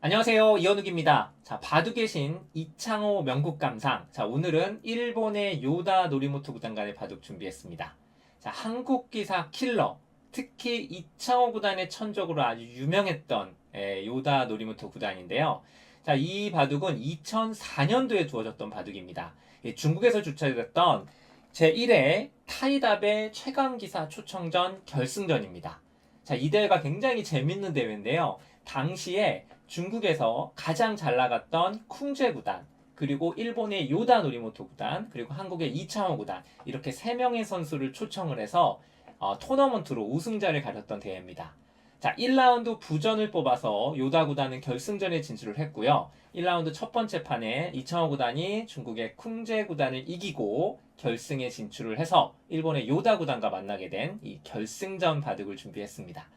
안녕하세요. 이현욱입니다. 자, 바둑의 신 이창호 명국 감상. 자, 오늘은 일본의 요다 노리모토 구단간의 바둑 준비했습니다. 자, 한국 기사 킬러. 특히 이창호 구단의 천적으로 아주 유명했던 에, 요다 노리모토 구단인데요. 자, 이 바둑은 2004년도에 두어졌던 바둑입니다. 예, 중국에서 주최됐던 제1회 타이답의 최강기사 초청전 결승전입니다. 자, 이 대회가 굉장히 재밌는 대회인데요. 당시에 중국에서 가장 잘 나갔던 쿵제 구단, 그리고 일본의 요다 노리모토 구단, 그리고 한국의 이창호 구단 이렇게 세 명의 선수를 초청을 해서 어, 토너먼트로 우승자를 가렸던 대회입니다. 자, 1라운드 부전을 뽑아서 요다 구단은 결승전에 진출을 했고요. 1라운드 첫 번째 판에 이창호 구단이 중국의 쿵제 구단을 이기고 결승에 진출을 해서 일본의 요다 구단과 만나게 된 이 결승전 바둑을 준비했습니다.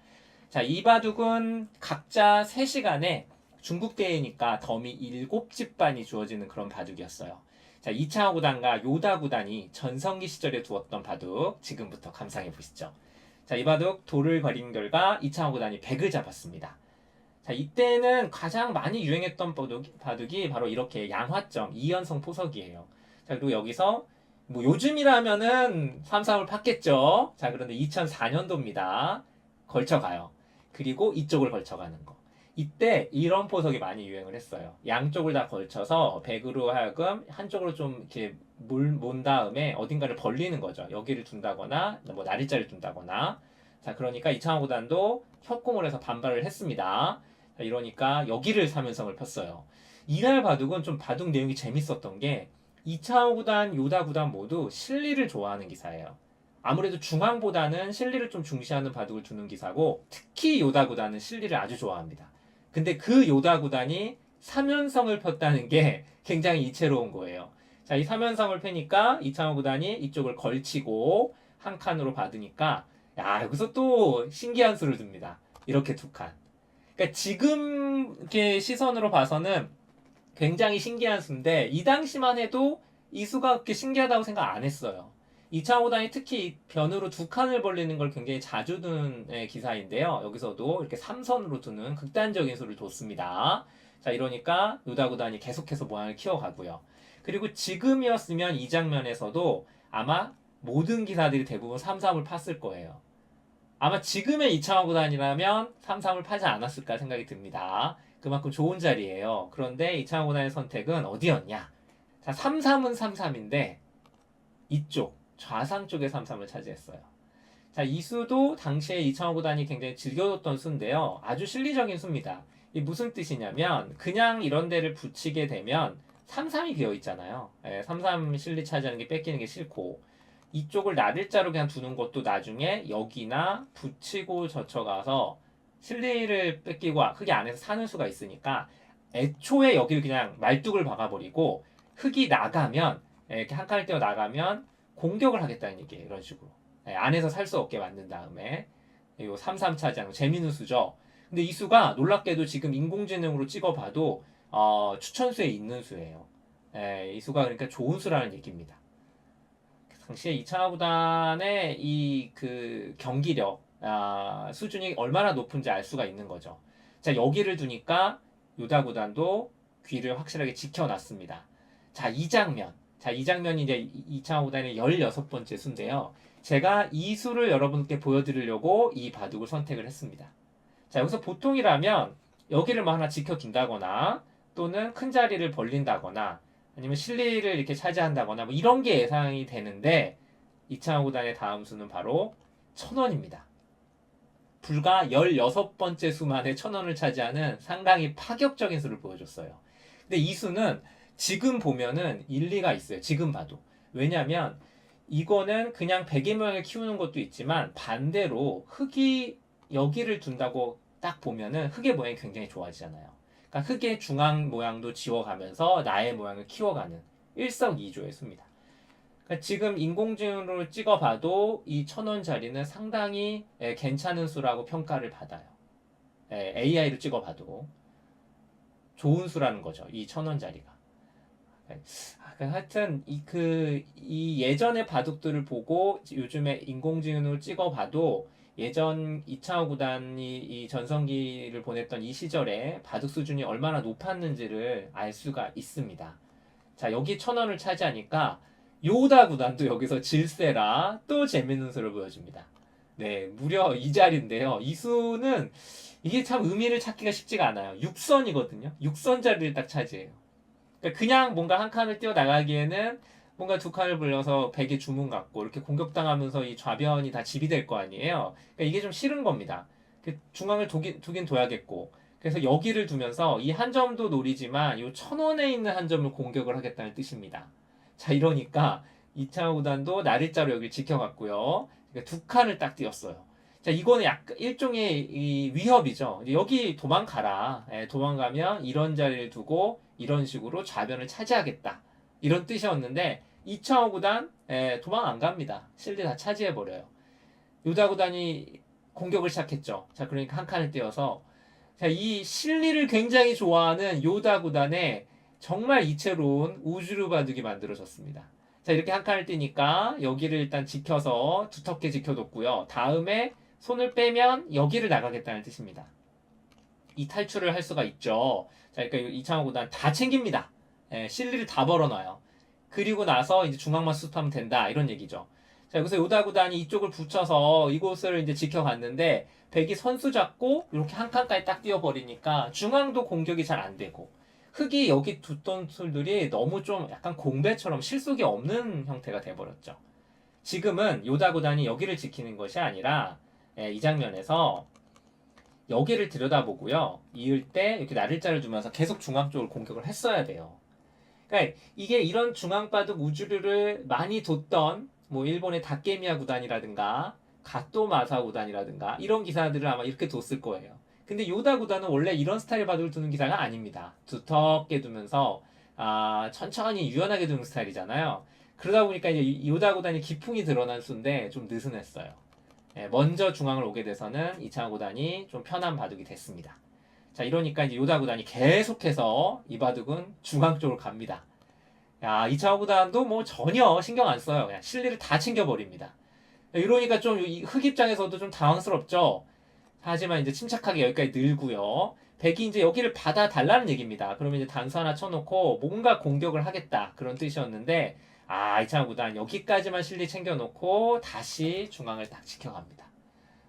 자, 이 바둑은 각자 3시간에 중국 대회니까 덤이 7집 반이 주어지는 그런 바둑이었어요. 자, 이창호 구단과 요다 구단이 전성기 시절에 두었던 바둑 지금부터 감상해 보시죠. 자, 이 바둑 돌을 벌인 결과 이창호 구단이 100을 잡았습니다. 자, 이때는 가장 많이 유행했던 바둑, 바둑이 바로 이렇게 양화점 2연성 포석이에요. 자, 그리고 여기서 뭐 요즘이라면은 3, 3을 팠겠죠. 자, 그런데 2004년도입니다. 걸쳐가요. 그리고 이쪽을 걸쳐가는 거. 이때 이런 포석이 많이 유행을 했어요. 양쪽을 다 걸쳐서 백으로 하여금 한쪽으로 좀 이렇게 물, 몬 다음에 어딘가를 벌리는 거죠. 여기를 둔다거나 뭐 나리자를 둔다거나. 자, 그러니까 이창호 구단도 협공을 해서 반발을 했습니다. 자, 이러니까 여기를 사면성을 폈어요. 이날 바둑은 좀 바둑 내용이 재밌었던 게 이창호 구단, 요다 구단 모두 실리를 좋아하는 기사예요. 아무래도 중앙보다는 실리를 좀 중시하는 바둑을 두는 기사고 특히 요다 구단은 실리를 아주 좋아합니다. 근데 그 요다 구단이 3연성을 폈다는 게 굉장히 이채로운 거예요. 자, 이 3연성을 펴니까 이창호 구단이 이쪽을 걸치고 한 칸으로 받으니까 야, 여기서 또 신기한 수를 듭니다. 이렇게 두 칸. 그러니까 지금 이렇게 시선으로 봐서는 굉장히 신기한 수인데 이 당시만 해도 이 수가 그렇게 신기하다고 생각 안 했어요. 이창호 구단이 특히 변으로 두 칸을 벌리는 걸 굉장히 자주 두는 예, 기사인데요. 여기서도 이렇게 삼선으로 두는 극단적인 수를 뒀습니다. 자, 이러니까 요다 구단이 계속해서 모양을 키워가고요. 그리고 지금이었으면 이 장면에서도 아마 모든 기사들이 대부분 3-3을 팠을 거예요. 아마 지금의 이창호 구단이라면 3-3을 파지 않았을까 생각이 듭니다. 그만큼 좋은 자리예요. 그런데 이창호 구단의 선택은 어디였냐? 자, 3-3은 3-3인데 이쪽 좌상 쪽의 3-3을 차지했어요. 자, 이 수도 당시에 이창호 구단이 굉장히 즐겨줬던 수인데요. 아주 실리적인 수입니다. 이 무슨 뜻이냐면 그냥 이런 데를 붙이게 되면 3-3이 비어 있잖아요. 예, 3-3 실리 차지하는 게 뺏기는 게 싫고 이쪽을 나들자로 그냥 두는 것도 나중에 여기나 붙이고 젖혀가서 실리를 뺏기고 흙이 안에서 사는 수가 있으니까 애초에 여기를 그냥 말뚝을 박아버리고 흙이 나가면 예, 이렇게 한 칸을 떼어 나가면 공격을 하겠다는 얘기예요. 이런 식으로. 예, 안에서 살 수 없게 만든 다음에 요 3-3 차지하는 거 재밌는 수죠. 근데 이 수가 놀랍게도 지금 인공지능으로 찍어봐도 어, 추천수에 있는 수예요. 예, 이 수가 그러니까 좋은 수라는 얘기입니다. 당시에 이창하 구단의 이 그 경기력 아, 수준이 얼마나 높은지 알 수가 있는 거죠. 자 여기를 두니까 요다 구단도 귀를 확실하게 지켜놨습니다. 자 이 장면, 자 이 장면이 이제 이창하 구단의 16번째 수인데요. 제가 이 수를 여러분께 보여드리려고 이 바둑을 선택을 했습니다. 자 여기서 보통이라면 여기를 뭐 하나 지켜둔다거나 또는 큰 자리를 벌린다거나 아니면 실리를 이렇게 차지한다거나 뭐 이런 게 예상이 되는데 이창호 구단의 다음 수는 바로 천원입니다. 불과 16번째 수만에 천원을 차지하는 상당히 파격적인 수를 보여줬어요. 근데 이 수는 지금 보면은 일리가 있어요. 지금 봐도. 왜냐면 이거는 그냥 모양을 키우는 것도 있지만 반대로 흙이 여기를 둔다고 딱 보면은 흙의 모양이 굉장히 좋아지잖아요. 그러니까 흙의 중앙 모양도 지워가면서 나의 모양을 키워가는 일석이조의 수입니다. 그러니까 지금 인공지능으로 찍어봐도 이 천원 자리는 상당히 예, 괜찮은 수라고 평가를 받아요. 예, AI로 찍어봐도 좋은 수라는 거죠. 이 천원 자리가. 아, 그 하여튼 이 그 이 예전의 바둑들을 보고 요즘에 인공지능으로 찍어봐도 예전 이창호 구단이 이 전성기를 보냈던 이 시절에 바둑 수준이 얼마나 높았는지를 알 수가 있습니다. 자, 여기 천 원을 차지하니까 요다 구단도 여기서 질세라 또 재밌는 수를 보여줍니다. 네, 무려 이 자리인데요. 이 수는 이게 참 의미를 찾기가 쉽지가 않아요. 6선이거든요. 6선 자리를 딱 차지해요. 그러니까 그냥 뭔가 한 칸을 뛰어 나가기에는 뭔가 두 칸을 불려서 백의 주문 같고 이렇게 공격당하면서 이 좌변이 다 지비될 거 아니에요. 그러니까 이게 좀 싫은 겁니다. 그 중앙을 두긴, 두긴 둬야겠고. 그래서 여기를 두면서 이 한 점도 노리지만 이 천원에 있는 한 점을 공격을 하겠다는 뜻입니다. 자, 이러니까 이창호 구단도 나릴자로 여기를 지켜갔고요. 그러니까 두 칸을 딱 띄었어요. 자, 이거는 약간 일종의 이 위협이죠. 여기 도망가라. 예, 도망가면 이런 자리를 두고 이런 식으로 좌변을 차지하겠다. 이런 뜻이었는데 이창호 구단 예, 도망 안 갑니다. 실드 다 차지해 버려요. 요다 구단이 공격을 시작했죠. 자, 그러니까 한 칸을 띄어서 자, 이 실리를 굉장히 좋아하는 요다 구단의 정말 이채로운 우주르 바둑이 만들어졌습니다. 자, 이렇게 한 칸을 띄니까 여기를 일단 지켜서 두텁게 지켜뒀고요. 다음에 손을 빼면 여기를 나가겠다는 뜻입니다. 이 탈출을 할 수가 있죠. 자, 그러니까 이창호 구단 다 챙깁니다. 예, 실리를 다 벌어놔요. 그리고 나서 이제 중앙만 수습하면 된다 이런 얘기죠. 자, 여기서 요다 구단이 이쪽을 붙여서 이곳을 이제 지켜갔는데 백이 선수 잡고 이렇게 한 칸까지 딱 띄워버리니까 중앙도 공격이 잘 안 되고 흙이 여기 뒀던 술들이 너무 좀 약간 공배처럼 실속이 없는 형태가 돼버렸죠. 지금은 요다 구단이 여기를 지키는 것이 아니라 예, 이 장면에서 여기를 들여다보고요. 이을 때 이렇게 나를자를 두면서 계속 중앙 쪽을 공격을 했어야 돼요. 그러니까 이게 이런 중앙바둑 우주류를 많이 뒀던 뭐 일본의 다케미야 구단이라든가 가또 마사 구단이라든가 이런 기사들을 아마 이렇게 뒀을 거예요. 근데 요다 구단은 원래 이런 스타일 바둑을 두는 기사가 아닙니다. 두텁게 두면서 아, 천천히 유연하게 두는 스타일이잖아요. 그러다 보니까 이제 요다 구단이 기풍이 드러난 수인데 좀 느슨했어요. 예, 먼저 중앙을 오게 돼서는 이창호 구단이 좀 편한 바둑이 됐습니다. 자, 이러니까 이제 요다 구단이 계속해서 이 바둑은 중앙 쪽으로 갑니다. 야, 이창호 구단도 뭐 전혀 신경 안 써요. 그냥 실리를 다 챙겨버립니다. 이러니까 좀 흑 입장에서도 좀 당황스럽죠. 하지만 이제 침착하게 여기까지 늘고요. 백이 이제 여기를 받아 달라는 얘기입니다. 그러면 이제 단수 하나 쳐놓고 뭔가 공격을 하겠다 그런 뜻이었는데 아 이창호 구단 여기까지만 실리 챙겨놓고 다시 중앙을 딱 지켜갑니다.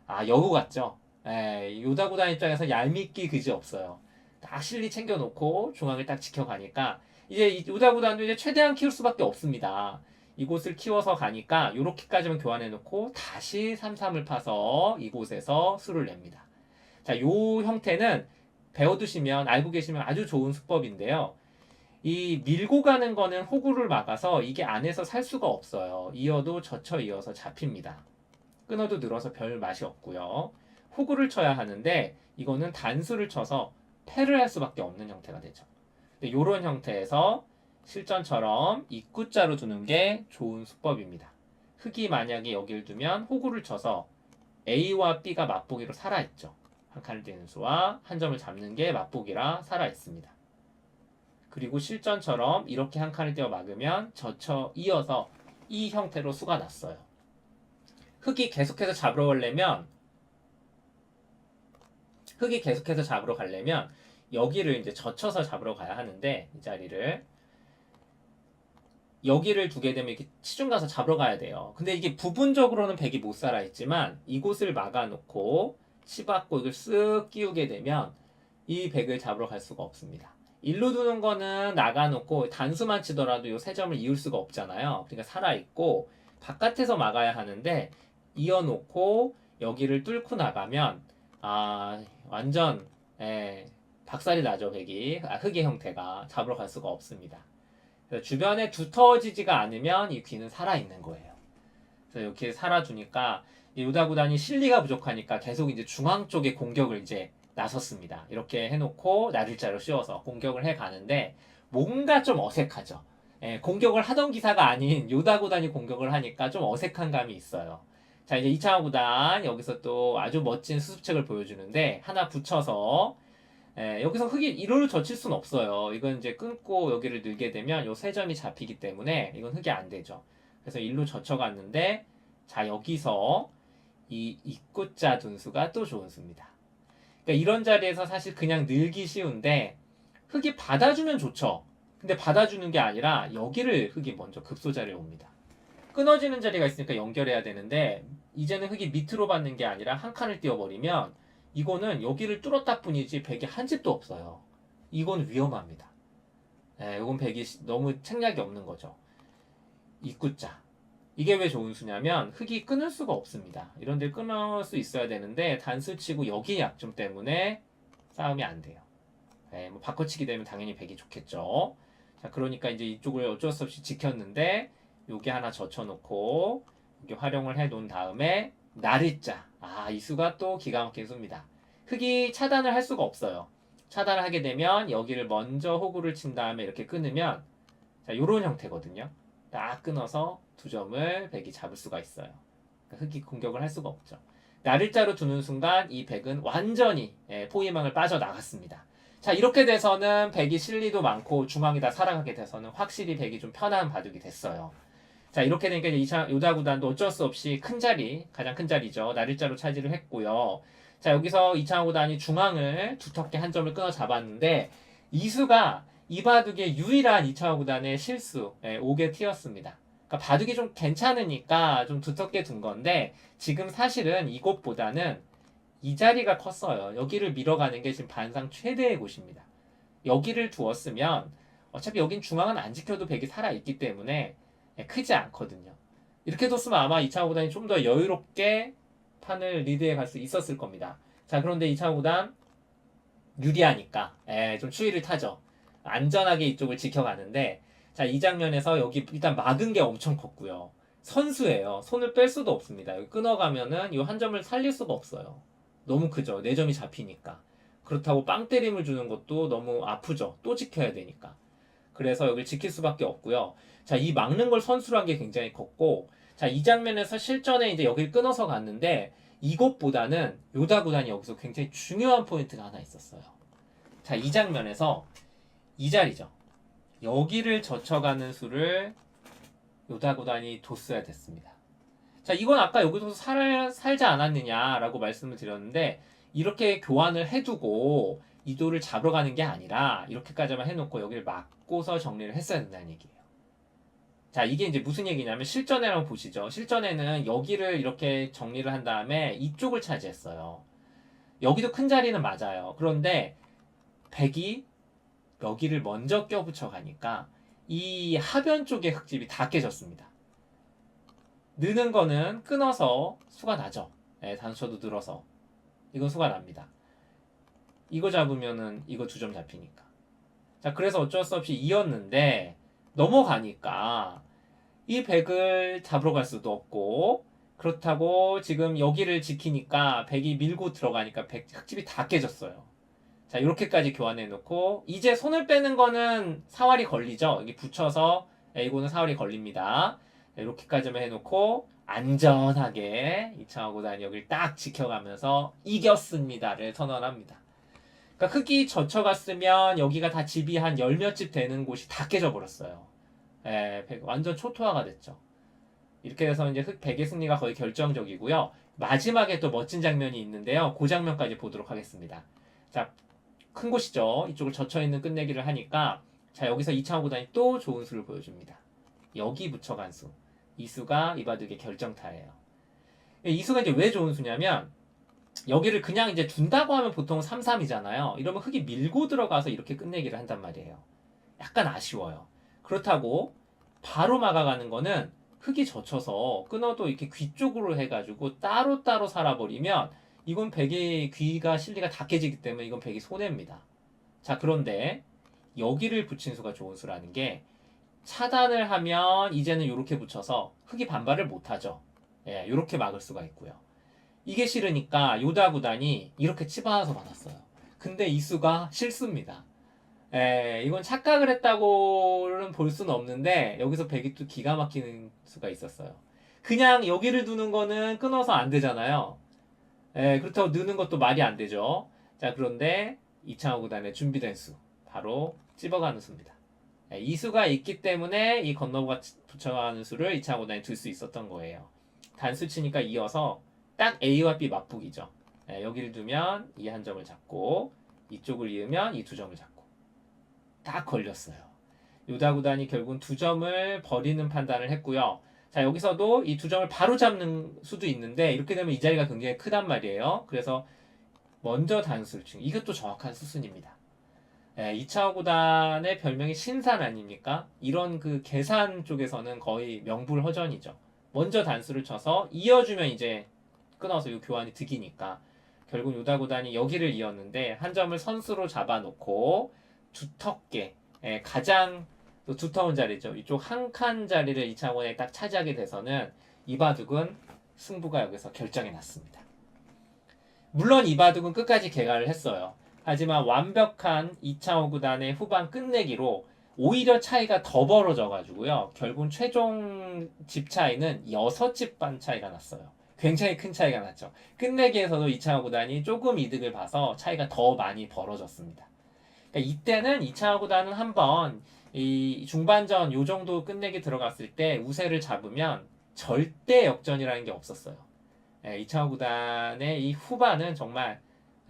아 여우 같죠? 에, 요다 구단 입장에서 얄밉기 그지 없어요. 딱 실리 챙겨놓고 중앙을 딱 지켜가니까 이제 이 요다 구단도 이제 최대한 키울 수밖에 없습니다. 이곳을 키워서 가니까 요렇게까지만 교환해놓고 다시 3-3을 파서 이곳에서 수를 냅니다. 자, 요 형태는 배워두시면 알고 계시면 아주 좋은 수법인데요. 이 밀고 가는 거는 호구를 막아서 이게 안에서 살 수가 없어요. 이어도 젖혀 이어서 잡힙니다. 끊어도 늘어서 별 맛이 없고요. 호구를 쳐야 하는데 이거는 단수를 쳐서 패를 할 수밖에 없는 형태가 되죠. 이런 형태에서 실전처럼 입구자로 두는 게 좋은 수법입니다. 흙이 만약에 여기를 두면 호구를 쳐서 A와 B가 맛보기로 살아있죠. 한 칸을 띄는 수와 한 점을 잡는 게 맛보기라 살아있습니다. 그리고 실전처럼 이렇게 한 칸을 띄어 막으면 젖혀 이어서 이 형태로 수가 났어요. 흙이 계속해서 잡으러 가려면 흙이 계속해서 잡으러 가려면 여기를 이제 젖혀서 잡으러 가야 하는데 이 자리를 여기를 두게 되면 이렇게 치중 가서 잡으러 가야 돼요. 근데 이게 부분적으로는 백이 못 살아 있지만 이곳을 막아놓고 치받고 이걸 쓱 끼우게 되면 이 백을 잡으러 갈 수가 없습니다. 일로 두는 거는 나가놓고 단수만 치더라도 이 세 점을 이을 수가 없잖아요. 그러니까 살아있고 바깥에서 막아야 하는데 이어놓고 여기를 뚫고 나가면 아 완전 예, 박살이 나죠 백이 아, 흙의 형태가 잡으러 갈 수가 없습니다. 주변에 두터워지지가 않으면 이 귀는 살아 있는 거예요. 그래서 이렇게 살아주니까 요다 구단이 실리가 부족하니까 계속 이제 중앙 쪽에 공격을 이제 나섰습니다. 이렇게 해놓고 나를자로 씌워서 공격을 해 가는데 뭔가 좀 어색하죠. 예, 공격을 하던 기사가 아닌 요다 구단이 공격을 하니까 좀 어색한 감이 있어요. 자 이제 이창호 구단 여기서 또 아주 멋진 수습책을 보여주는데 하나 붙여서 예, 여기서 흙이 이로를 젖힐 수는 없어요. 이건 이제 끊고 여기를 늘게 되면 요 세 점이 잡히기 때문에 이건 흙이 안 되죠. 그래서 일로 젖혀갔는데 자 여기서 이 입구자 둔수가 또 좋은 수입니다. 그러니까 이런 자리에서 사실 그냥 늘기 쉬운데 흙이 받아주면 좋죠. 근데 받아주는 게 아니라 여기를 흙이 먼저 급소자리에 옵니다. 끊어지는 자리가 있으니까 연결해야 되는데 이제는 흙이 밑으로 받는 게 아니라 한 칸을 띄워버리면 이거는 여기를 뚫었다 뿐이지 백이 한 집도 없어요. 이건 위험합니다. 예, 이건 백이 시- 너무 책략이 없는 거죠. 입구자. 이게 왜 좋은 수냐면 흙이 끊을 수가 없습니다. 이런 데 끊을 수 있어야 되는데 단수 치고 여기 약점 때문에 싸움이 안 돼요. 예, 뭐 바꿔치기 되면 당연히 백이 좋겠죠. 자, 그러니까 이제 이쪽을 어쩔 수 없이 지켰는데 요게 하나 젖혀놓고 이렇게 활용을 해 놓은 다음에 나리자. 아, 이 수가 또 기가 막힌 수입니다. 흙이 차단을 할 수가 없어요. 차단을 하게 되면 여기를 먼저 호구를 친 다음에 이렇게 끊으면 자, 요런 형태거든요. 딱 끊어서 두 점을 백이 잡을 수가 있어요. 그러니까 흙이 공격을 할 수가 없죠. 나를자로 두는 순간 이 백은 완전히 예, 포위망을 빠져나갔습니다. 자 이렇게 돼서는 백이 실리도 많고 중앙이 다 살아가게 돼서는 확실히 백이 좀 편한 바둑이 됐어요. 자 이렇게 되니까 이제 요다 구단도 어쩔 수 없이 큰 자리 가장 큰 자리죠 나를자로 차지를 했고요. 자 여기서 이창호 구단이 중앙을 두텁게 한 점을 끊어 잡았는데 이수가 이 바둑의 유일한 이창호 구단의 실수 예, 5개 튀었습니다. 그러니까 바둑이 좀 괜찮으니까 좀 두텁게 둔 건데 지금 사실은 이곳보다는 이 자리가 컸어요. 여기를 밀어가는 게 지금 반상 최대의 곳입니다. 여기를 두었으면 어차피 여긴 중앙은 안 지켜도 백이 살아있기 때문에 예, 크지 않거든요. 이렇게 뒀으면 아마 이창호 구단이 좀 더 여유롭게 판을 리드해 갈 수 있었을 겁니다. 자 그런데 이창호 구단 유리하니까 예, 좀 추위를 타죠. 안전하게 이쪽을 지켜가는데 자 이 장면에서 여기 일단 막은 게 엄청 컸고요. 선수예요. 손을 뺄 수도 없습니다. 여기 끊어가면은 이 한 점을 살릴 수가 없어요. 너무 크죠. 네 점이 잡히니까. 그렇다고 빵 때림을 주는 것도 너무 아프죠. 또 지켜야 되니까. 그래서 여기를 지킬 수밖에 없고요. 자, 이 막는 걸 선수로 한게 굉장히 컸고, 자, 이 장면에서 실전에 이제 여기를 끊어서 갔는데, 이것보다는 요다 구단이 여기서 굉장히 중요한 포인트가 하나 있었어요. 자, 이 장면에서 이 자리죠. 여기를 젖혀가는 수를 요다 구단이 뒀어야 됐습니다. 자, 이건 아까 여기서 살, 살지 않았느냐라고 말씀을 드렸는데, 이렇게 교환을 해두고 이도를 잡으러 가는 게 아니라, 이렇게까지만 해놓고 여기를 막고서 정리를 했어야 된다는 얘기예요. 자, 이게 이제 무슨 얘기냐면, 실전에랑 보시죠. 실전에는 여기를 이렇게 정리를 한 다음에 이쪽을 차지했어요. 여기도 큰 자리는 맞아요. 그런데, 백이 여기를 먼저 껴붙여 가니까, 이 하변 쪽의 흙집이 다 깨졌습니다. 느는 거는 끊어서 수가 나죠. 예, 단수도 늘어서. 이건 수가 납니다. 이거 잡으면은 이거 두 점 잡히니까. 자, 그래서 어쩔 수 없이 이었는데 넘어가니까 이 백을 잡으러 갈 수도 없고 그렇다고 지금 여기를 지키니까 백이 밀고 들어가니까 백 흙집이 다 깨졌어요. 자, 이렇게까지 교환해 놓고 이제 손을 빼는 거는 사활이 걸리죠. 여기 붙여서 예, 이거는 사활이 걸립니다. 이렇게까지만 해 놓고 안전하게 이창호 구단이 여기를 딱 지켜가면서 이겼습니다를 선언합니다. 그러니까 흙이 젖혀갔으면 여기가 다 집이 한 열 몇 집 되는 곳이 다 깨져 버렸어요. 예, 백- 완전 초토화가 됐죠. 이렇게 돼서 이제 흙 백의 승리가 거의 결정적이고요. 마지막에 또 멋진 장면이 있는데요. 그 장면까지 보도록 하겠습니다. 자, 큰 곳이죠. 이쪽을 젖혀 있는 끝내기를 하니까 자 여기서 이창호 구단이 또 좋은 수를 보여줍니다. 여기 붙여간 수. 이 수가 이 바둑의 결정타예요. 이 수가 이제 왜 좋은 수냐면 여기를 그냥 이제 준다고 하면 보통 3-3이잖아요. 이러면 흙이 밀고 들어가서 이렇게 끝내기를 한단 말이에요. 약간 아쉬워요. 그렇다고 바로 막아가는 거는 흙이 젖혀서 끊어도 이렇게 귀 쪽으로 해가지고 따로따로 살아버리면 이건 백의 귀가 실리가 다 깨지기 때문에 이건 백이 손해입니다. 자 그런데 여기를 붙인 수가 좋은 수라는 게 차단을 하면 이제는 이렇게 붙여서 흙이 반발을 못하죠. 예, 이렇게 막을 수가 있고요. 이게 싫으니까 요다 구단이 이렇게 치받아서 받았어요. 근데 이 수가 실수입니다. 예, 이건 착각을 했다고는 볼 수는 없는데 여기서 백이 또 기가 막히는 수가 있었어요. 그냥 여기를 두는 거는 끊어서 안 되잖아요. 예, 그렇다고 느는 것도 말이 안 되죠. 자, 그런데 이창호 구단의 준비된 수 바로 찝어가는 수입니다. 예, 이 수가 있기 때문에 이 건너가 붙여가는 수를 이창호 구단이 둘수 있었던 거예요. 단수 치니까 이어서 딱 A와 B 맞북이죠. 예, 여기를 두면 이 한 점을 잡고 이쪽을 이으면 이 두 점을 잡고 딱 걸렸어요. 요다 구단이 결국은 두 점을 버리는 판단을 했고요. 자 여기서도 이 두 점을 바로 잡는 수도 있는데 이렇게 되면 이 자리가 굉장히 크단 말이에요. 그래서 먼저 단수를 친 이것도 정확한 수순입니다. 예, 2차 구단의 별명이 신산 아닙니까? 이런 그 계산 쪽에서는 거의 명불허전이죠. 먼저 단수를 쳐서 이어주면 이제 끊어서 이 교환이 득이니까 결국 요다 구단이 여기를 이었는데 한 점을 선수로 잡아놓고 두텁게 예, 가장 또 두터운 자리죠. 이쪽 한 칸 자리를 이창원에 딱 차지하게 돼서는 이바둑은 승부가 여기서 결정이 났습니다. 물론 이바둑은 끝까지 개가를 했어요. 하지만 완벽한 이창호 구단의 후반 끝내기로 오히려 차이가 더 벌어져 가지고요. 결국 최종 집 차이는 6집 반 차이가 났어요. 굉장히 큰 차이가 났죠. 끝내기에서도 이창호 구단이 조금 이득을 봐서 차이가 더 많이 벌어졌습니다. 그러니까 이때는 이창호 구단은 한번 이 중반전 요 정도 끝내기 들어갔을 때 우세를 잡으면 절대 역전이라는 게 없었어요. 예, 이창호 구단의 이 후반은 정말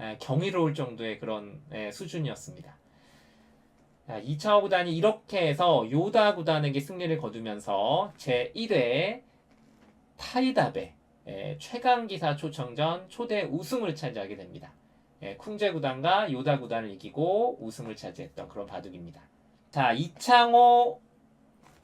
예, 경이로울 정도의 그런 예, 수준이었습니다. 자, 이창호 구단이 이렇게 해서 요다 구단에게 승리를 거두면서 제1회 타이다베 예, 최강기사 초청전 초대 우승을 차지하게 됩니다. 예, 쿵제 구단과 요다 구단을 이기고 우승을 차지했던 그런 바둑입니다. 자, 이창호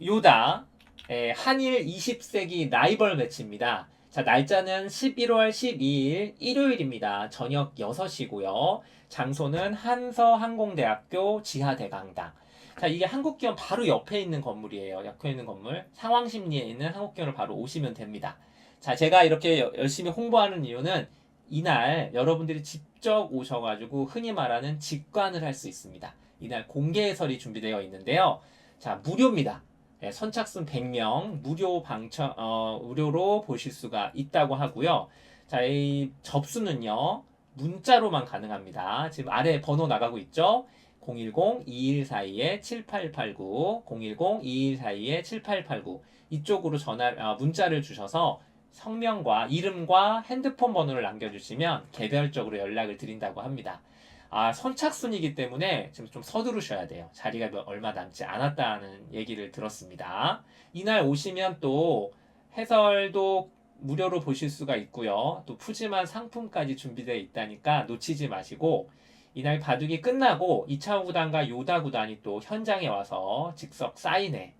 요다 예, 한일 20세기 라이벌 매치입니다. 자, 날짜는 11월 12일 일요일입니다. 저녁 6시고요. 장소는 한서항공대학교 지하대강당. 자, 이게 한국기원 바로 옆에 있는 건물이에요. 옆에 있는 건물. 상황심리에 있는 한국기원을 바로 오시면 됩니다. 자, 제가 이렇게 여- 열심히 홍보하는 이유는 이날 여러분들이 직접 오셔가지고 흔히 말하는 직관을 할 수 있습니다. 이날 공개 해설이 준비되어 있는데요. 자, 무료입니다. 네, 선착순 100명 무료 방청 어, 무료로 보실 수가 있다고 하고요. 자, 이 접수는요. 문자로만 가능합니다. 지금 아래 번호 나가고 있죠? 010-2142-7889, 010-2142-7889 이쪽으로 전화 아, 문자를 주셔서 성명과 이름과 핸드폰 번호를 남겨주시면 개별적으로 연락을 드린다고 합니다. 아, 선착순이기 때문에 지금 좀 서두르셔야 돼요. 자리가 몇- 얼마 남지 않았다는 얘기를 들었습니다. 이날 오시면 또 해설도 무료로 보실 수가 있고요. 또 푸짐한 상품까지 준비되어 있다니까 놓치지 마시고 이날 바둑이 끝나고 이차호 구단과 요다 구단이 또 현장에 와서 즉석 사인회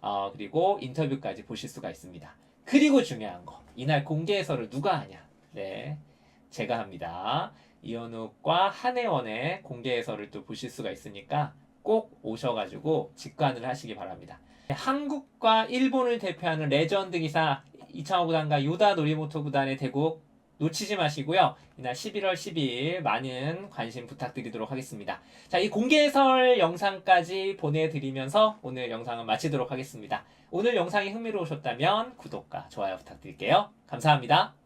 어, 그리고 인터뷰까지 보실 수가 있습니다. 그리고 중요한 거 이날 공개 해설을 누가 하냐? 네, 제가 합니다. 이현욱과 한혜원의 공개 해설을 또 보실 수가 있으니까 꼭 오셔가지고 직관을 하시기 바랍니다. 한국과 일본을 대표하는 레전드 기사 이창호 구단과 요다 노리모토 구단의 대국 놓치지 마시고요. 이날 11월 12일 많은 관심 부탁드리도록 하겠습니다. 자, 이 공개 해설 영상까지 보내드리면서 오늘 영상은 마치도록 하겠습니다. 오늘 영상이 흥미로우셨다면 구독과 좋아요 부탁드릴게요. 감사합니다.